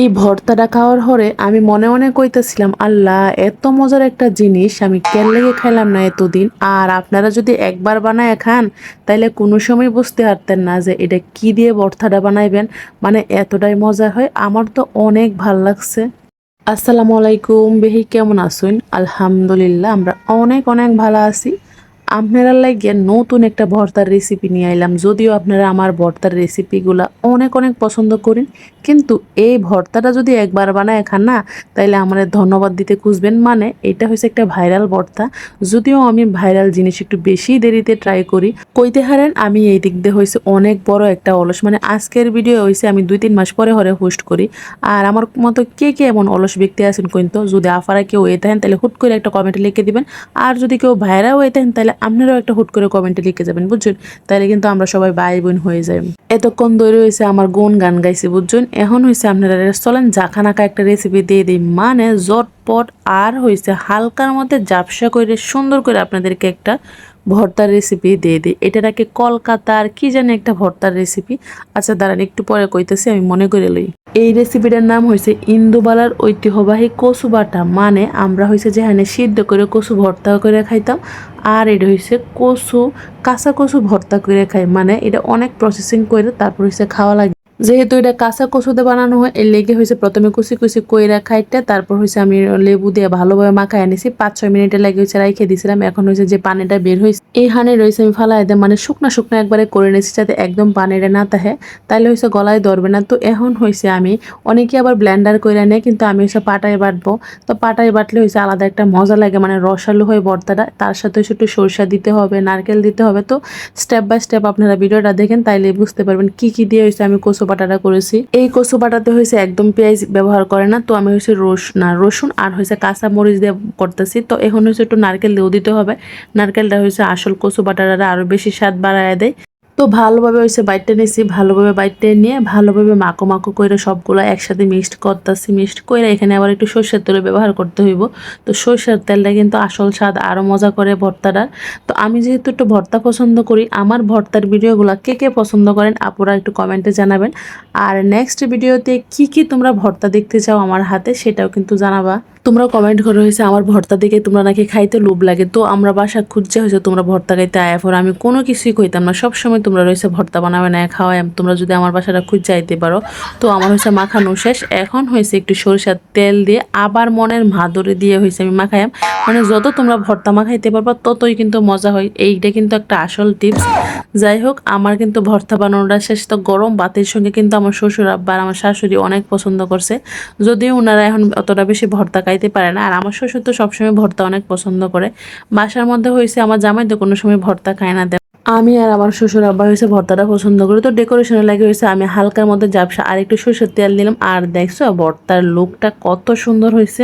এই ভর্তাটা খাওয়ার পরে আমি মনে মনে কইতেছিলাম, আল্লাহ, এত মজার একটা জিনিস আমি কেন লেগে খাইলাম না এতদিন? আর আপনারা যদি একবার বানায় খান, তাইলে কোনো সময় বুঝতে পারতেন না যে এটা কি দিয়ে ভর্তাটা বানাইবেন। মানে এতটাই মজা হয়, আমার তো অনেক ভালো লাগছে। আসসালামু আলাইকুম, বেহি, কেমন আছেন? আলহামদুলিল্লাহ, আমরা অনেক অনেক ভালো আছি। আপনারা লাগিয়ে নতুন একটা ভর্তার রেসিপি নিয়ে আইলাম। যদিও আপনারা আমার ভর্তার রেসিপিগুলা অনেক অনেক পছন্দ করেন, কিন্তু এই ভর্তাটা যদি একবার বানায় খান না, তাইলে আমাদের ধন্যবাদ দিতে খুঁজবেন। মানে এটা হচ্ছে একটা ভাইরাল ভর্তা। যদিও আমি ভাইরাল জিনিস একটু বেশি দেরিতে ট্রাই করি। কইতে হারেন, আমি এই দিক দিয়ে হয়েছে অনেক বড় একটা অলস। মানে আজকের ভিডিও হয়েছে আমি দুই তিন মাস পরে হরে হোস্ট করি। আর আমার মতো কে কে এমন অলস ব্যক্তি আছেন কিন্তু যদি আফারা কেউ এ থাকেন তাহলে হুট করে একটা কমেন্টে লিখে দিবেন। আর যদি কেউ ভাইরাও হয়ে থাকেন তাহলে আপনারাও একটা হুট করে কমেন্টে লিখে যাবেন, বুঝছেন? তাহলে কিন্তু আমরা সবাই ভাই বোন হয়ে যাই। এতক্ষণ ধরে হয়েছে আমার গুণ গান গাইছি, বুঝছেন? এখন হয়েছে আপনারা চলেন, জাখানাকা একটা রেসিপি দিয়ে দিই। মানে জটপট আর হয়েছে হালকার মধ্যে জাপসা করে, সুন্দর করে আপনাদেরকে একটা ভর্তার রেসিপি দিয়ে দিই। এটাকে কলকাতার কি জানি একটা ভর্তার রেসিপি আচ্ছা দাঁড়ান, একটু পরে কইতেছি, আমি মনে করে লই। এই রেসিপিটার নাম হয়েছে ইন্দুবালার ঐতিহ্যবাহী কচু বাটা। মানে আমরা হয়েছে যেখানে সিদ্ধ করে কচু ভর্তা করে খাইতাম আর এটা হয়েছে কচু, কাঁচা কচু ভর্তা করে খায় মানে এটা অনেক প্রসেসিং করে তারপর হয়েছে খাওয়া লাগে যেহেতু এটা কাঁচা কচুতে বানানো হয়, এর লেগে হয়েছে প্রথমে কুচি কুচি কইরা খাইতে, তারপর হয়েছে আমি লেবু দিয়ে ভালোভাবে মাখায় আনিছি। পাঁচ, ছয় মিনিটে লাগে হয়েছে রাইখে দিয়েছিলাম এখন হয়েছে যে পানিটা বের হয়েছে। এই হানি রয়েছে আমি ফালাই দেয় মানে শুকনা শুকনো একবারে করে নিয়েছি যাতে একদম পানিটা না তাহে। তাইলে হয়েছে গলায় ধরবে না। তো এখন হয়েছে আমি, অনেকে আবার ব্লেন্ডার করে নেয়, কিন্তু আমি হচ্ছে পাটায় বাটবো। তো পাটায় বাটলে হয়েছে আলাদা একটা মজা লাগে মানে রসালো হয়ে ভর্তাটা তার সাথে হচ্ছে একটু সরষা দিতে হবে, নারকেল দিতে হবে। তো স্টেপ বাই স্টেপ আপনারা ভিডিওটা দেখেন, তাইলে বুঝতে পারবেন কি কি দিয়ে হয়েছে আমি কচু বাটাটা করেছি। এই কচু বাটাতে হয়েছে একদম পেঁয়াজ ব্যবহার করে না, তো আমি হয়েছে রসুন না, রসুন আর হয়েছে কাঁচা মরিচ দিয়ে করতেছি। তো এখন হয়েছে একটু নারকেল দিয়েও দিতে হবে। নারকেলটা হয়েছে আসল কচু বাটাটা আরও বেশি স্বাদ বাড়ায় দেয়। তো ভালোভাবে হয়েছে বাইটটা নিয়েছি ভালোভাবে বাইটটা নিয়ে ভালোভাবে মাখো মাখো করে সবগুলো একসাথে মিক্সড করতেছি, মিক্সড করে এখানে আবার একটু সর্ষের তেল ব্যবহার করতে হইব। তো সর্ষের তেলটা কিন্তু আসল স্বাদ আরও মজা করে ভর্তাটার। তো আমি যেহেতু একটু ভর্তা পছন্দ করি, আমার ভর্তার ভিডিওগুলো কে কে পছন্দ করেন আপুরা একটু কমেন্টে জানাবেন। আর নেক্সট ভিডিওতে কি কি তোমরা ভর্তা দেখতে চাও আমার হাতে সেটাও কিন্তু জানাবা। তোমরা কমেন্ট করে হয়েছে, আমার ভর্তা দেখে তোমরা নাকি খাইতে লোভ লাগে। তো আমরা বাসা খুঁজছে হয়েছে, তোমরা ভর্তা খাইতে আয়া পর আমি কোনো কিছুই কইতাম না। সবসময় তোমরা রয়েছে ভর্তা বানাবে না খাওয়াই তোমরা যদি আমার বাসাটা খুঁজে আইতে পারো। তো আমার হয়েছে মাখানো শেষ। এখন হয়েছে একটু সরিষার তেল দিয়ে আবার মনের ভাদরে দিয়ে হয়েছে আমি মাখাইম মানে যত তোমরা ভর্তা মাখাইতে পারবা, ততই কিন্তু মজা হয়। এইটা কিন্তু একটা আসল টিপস যাই হোক, আমার কিন্তু ভর্তা বানানোটা শেষ। তো গরম বাতের সঙ্গে কিন্তু আমার শ্বশুর আব্বা আর আমার শাশুড়ি অনেক পছন্দ করছে। যদিও ওনারা এখন অতটা বেশি ভর্তা খাইতে পারে না। আর আমার শ্বশুর তো সবসময় ভর্তা অনেক পছন্দ করে। বাসার মধ্যে হয়েছে আমার জামাই তো কোনো সময় ভর্তা খায় না। আমি আর আমার শ্বশুর আব্বা হয়েছে ভর্তাটা পছন্দ করি। তো ডেকোরেশনে লাগে হয়েছে আমি হালকার মধ্যে জাপসা আর একটু সরষের তেল দিলাম। আর দেখছ, ভর্তার লুকটা কত সুন্দর হয়েছে